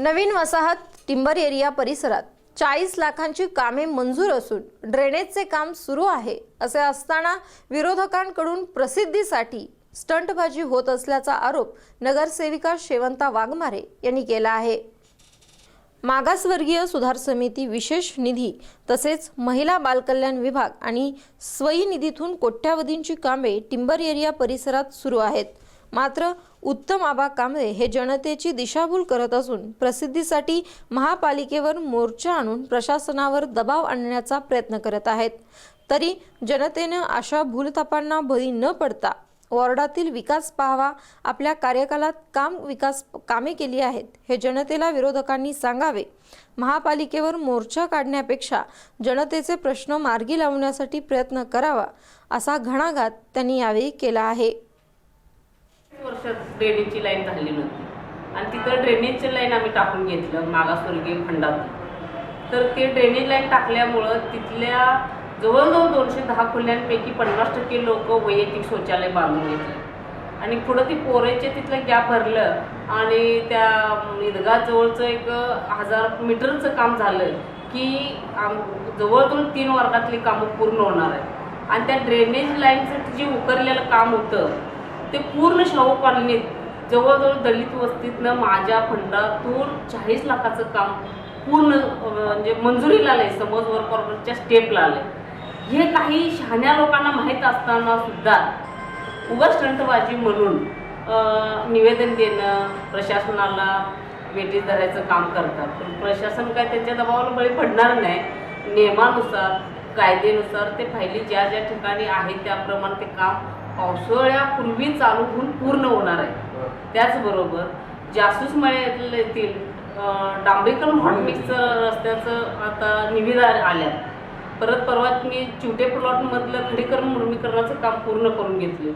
नवीन वसाहत timber area परिसरात चाळीस लाखांची कामे मंजूर असून ड्रेनेजचे काम सुरू आहे असे असताना विरोधकांकडून प्रसिद्धीसाठी स्टंटबाजी होत असल्याचा आरोप नगरसेविका शेवंता वाघमारे यांनी केला आहे. मागासवर्गीय सुधार समिती विशेष निधी तसेच महिला बालकल्याण विभाग आणि स्वयी निधीतून कोट्यावधींची कामे टिंबर एरिया परिसरात सुरू आहेत. मात्र उत्तम आबा कांबळे हे जनतेची दिशाभूल करत असून प्रसिद्धीसाठी महापालिकेवर मोर्चा आणून प्रशासनावर दबाव आणण्याचा प्रयत्न करत आहेत. तरी जनतेनं अशा भूलथापांना बळी न पडता वॉर्डातील विकास पाहावा आपल्या कार्यकालात काम विकास कामे केली आहेत हे जनतेला विरोधकांनी सांगावे. महापालिकेवर मोर्चा काढण्यापेक्षा जनतेचे प्रश्न मार्गी लावण्यासाठी प्रयत्न करावा असा घणाघात त्यांनी यावेळी केला आहे. वर्षात ड्रेनेजची लाईन झाली नव्हती. आणि तिथं ड्रेनेजची लाईन आम्ही टाकून घेतलं मागासवर्गीय खंडात तर ते ड्रेनेज लाईन टाकल्यामुळं तिथल्या जवळजवळ दोनशे दहा खोल्यांपैकी पन्नास टक्के लोक वैयक्तिक शौचालय बांधून घेतले. आणि पुढं ती पोरेचे तिथलं गॅप भरलं आणि त्या ईदगाजवळचं एक हजार मीटरचं काम झालं की आम जवळजवळ तीन वर्गातली कामं पूर्ण होणार आहे आणि त्या ड्रेनेज लाईनचं जे उकरलेलं काम होतं ते पूर्ण शाहू कॉलनीत जवळजवळ दलित वस्तीतनं माझ्या फंडातून चाळीस लाखाचं काम पूर्ण म्हणजे मंजुरीला आलंय समज वर्क ऑर्डरच्या स्टेपला आलंय. हे काही शहाण्या लोकांना माहीत असताना सुद्धा उगाच स्टंटबाजी म्हणून निवेदन देणं प्रशासनाला वेटीस धरायचं काम करतात. पण प्रशासन काय त्यांच्या दबावाला बळी पडणार नाही. नियमानुसार कायदेनुसार ते फायली ज्या ज्या ठिकाणी आहे त्याप्रमाणे ते काम पावसाळ्यापूर्वी चालू होऊन पूर्ण होणार आहे. त्याचबरोबर जासूस मळ्यातील डांबरीकरण हॉटमिक्सचं रस्त्याचं आता निविदा आल्यात. परत परवा मी चिवटे प्लॉटमधलं खडीकरण मुरमीकरणाचं काम पूर्ण करून घेतलं.